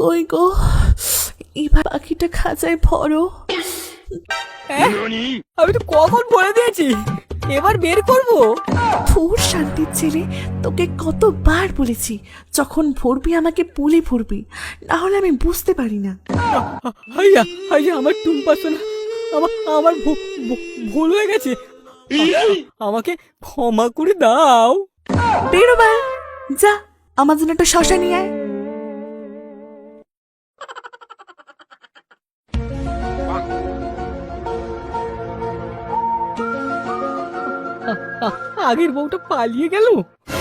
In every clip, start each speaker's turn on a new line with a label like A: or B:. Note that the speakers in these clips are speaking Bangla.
A: কই গো? এবার পাখিটা খাঁচায় ভরো।
B: আমি তো কখন বলে দিয়েছি? এবার বের করব?
A: ভোর শান্তির ছেলে তোকে কতবার বলেছি যখন ভরবি আমাকে বলে ভরবি না হলে আমি বুঝতে পারি না।
B: হাইয়া হাইয়া আমার টুম্পা শোনা আমার আমার ভুল হয়ে গেছে। আমাকে ক্ষমা করে দাও।
A: বেরোবার যা আমার জন্য একটা শশা নিয়ে আয়।
B: আগের বউটা পালিয়ে গেল?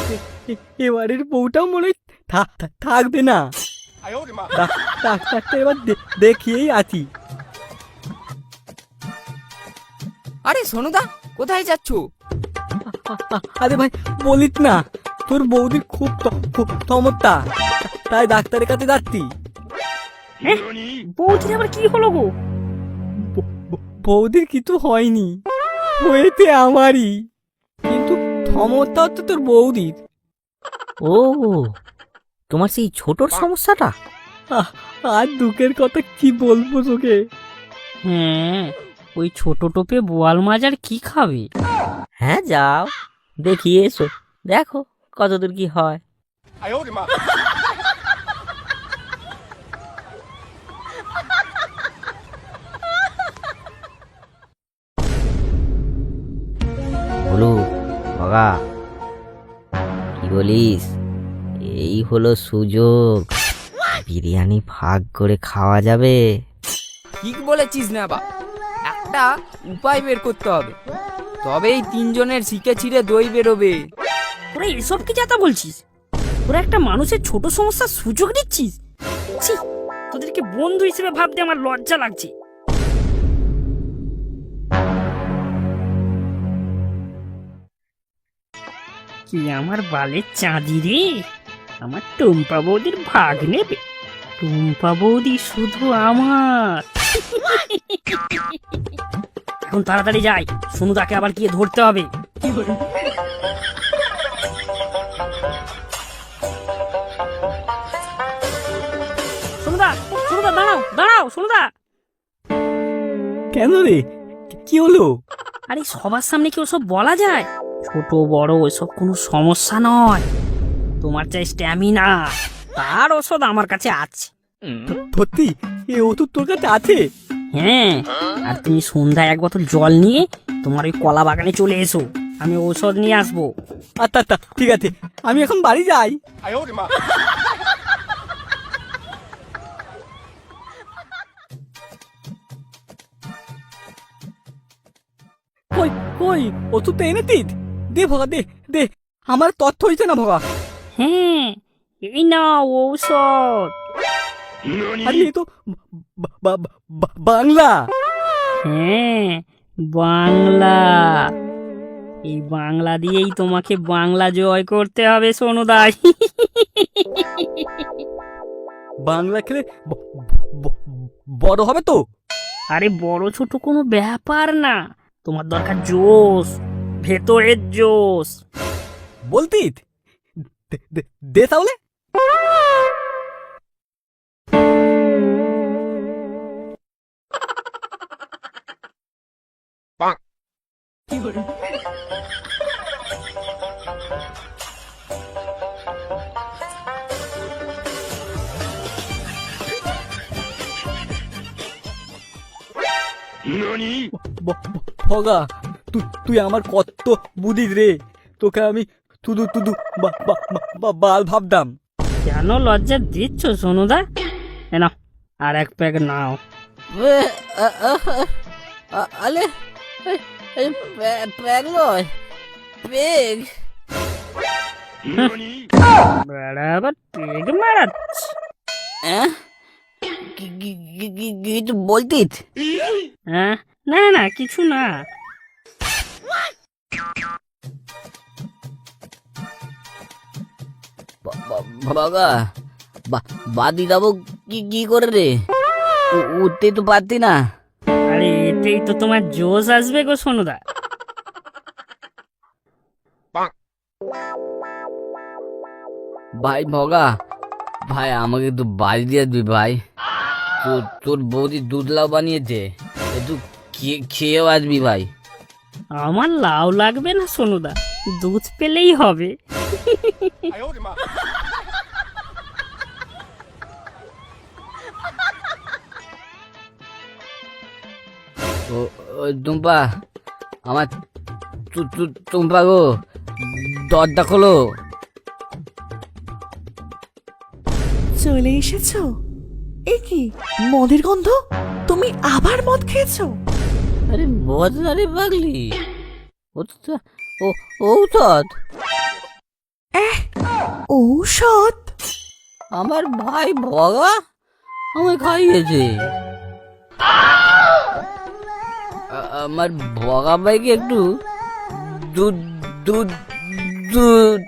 B: এ- এ- এবারের বউটাও মনে হয় থা- থা- থাকবে না। ডাক্তারটা এবার দে- দেখিয়েই আছি।
C: আরে সোনুদা কোথায় যাচ্ছ?
B: আ- আরে ভাই বলিস না। তোর বৌদির খুব ত- খুব ক্ষমতা। তাই ডাক্তারের কাছে যাচ্ছি।
D: বৌদির আবার কি হলো গো?
B: বৌদির কিছু হয়নি। হয়েছে আমারই। ক্ষমতা তো তোর বৌদির।
D: ও তোমার সেই ছোটর সমস্যাটা?
B: আর দুঃখের কথা কি বলব তোকে?
D: হ্যাঁ ওই ছোট টোপে বোয়াল মাছ আর কি খাবে? হ্যাঁ যাও দেখি এসো দেখো কতদূর কি হয়।
E: বলিস এই হলো সুযোগ। বিরিয়ানি ভাগ করে খাওয়া যাবে।
C: ঠিক বলেছিস না বা একটা উপায় বের করতে হবে। তবেই তিনজনের শিখে ছিঁড়ে দই বেরোবে।
D: তোরা এসব কি যাতা বলছিস? তোরা একটা মানুষের ছোট সমস্যার সুযোগ দিচ্ছিস? ছি তোদেরকে বন্ধু হিসেবে ভাবতে আমার লজ্জা লাগছে। কি আমার বালের চাঁদি রে? আমার টুম্পা বৌদির ভাগ নেবে। টুম্পা বৌদি শুধু আমার। এখন তাড়াতাড়ি যাই। সোনুদাকে আবার গিয়ে ধরতে হবে। সোনুদা সোনুদা দাঁড়াও দাঁড়াও সোনুদা।
B: কেন রে? কি হলো?
D: আরে সবার সামনে কি ওসব বলা যায়? ছোট বড় ওসব কোনো সমস্যা নয়। তোমার চাই স্ট্যামিনা তার ওষুধ আমার কাছে আছে।
B: সত্যি? এ ওষুধ তোর কাছে আছে?
D: হ্যাঁ আর তুমি সন্ধ্যায় এক বোতল জল নিয়ে তোমার ওই কলা বাগানে চলে এসো। আমি ঔষধ নিয়ে আসব।
B: আচ্ছা আচ্ছা ঠিক আছে। আমি এখন বাড়ি যাই। কই কই ওষুধ তো এনে দিত দে ভগা দে দে। আমার তথ্য হয়েছে না ভগা।
D: হ্যাঁ এই না ঔষধ।
B: আরে এ তো বাংলা।
D: হ্যাঁ বাংলা। এই বাংলা দিয়েই তোমাকে বাংলা জয় করতে হবে সোনু সোনুদাই
B: বাংলা খেলে বড় হবে তো?
D: আরে বড় ছোট কোনো ব্যাপার না। তোমার দরকার জোশ। ভেতরের জোশ।
B: বলতি দে- তাহলে। ভগা। তুই তুই আমার কত বুঝিস রে তোকে আমি তুদু তুদু বাল ভাবতাম
D: কেন লজ্জা দিচ্ছ সোনুদা এ নাও আর এক প্যাক নাও
E: আলে প্যাগ নয় পেগ
D: বেড়া আবার পেগ মারাচ্ছে
E: কিছু বলতিস
D: হ্যাঁ না না কিছু না
E: বাবা বাদি যাব কি কি করে রে? উ- উঠতে তো পারতি না।
D: আরে এতেই তো তোমার জোশ আসবে গো সোনুদা।
E: ভাই ভগা ভাই আমাকে একটু বাড়ি দিয়ে দিবি ভাই। তোর তোর বৌদি দুধ লাউ বানিয়েছে একটু খেয়ে খেয়েও আসবি ভাই।
D: আমার লাউ লাগবে না সোনুদা দুধ পেলেই হবে।
E: ও টুম্পা আমার টুম্পা গো দরজা খোলো।
A: চলে এসেছ? এ কি মদের গন্ধ? তুমি আবার মদ খেয়েছো?
E: আরে বদলা রে পাগলি। ও তো ও ঔষধ।
A: ঔষধ?
E: আমার ভাই ভগা আমায় খাইয়েছে। আমার বগা ভাইকে একটু দুধ দুধ দুধ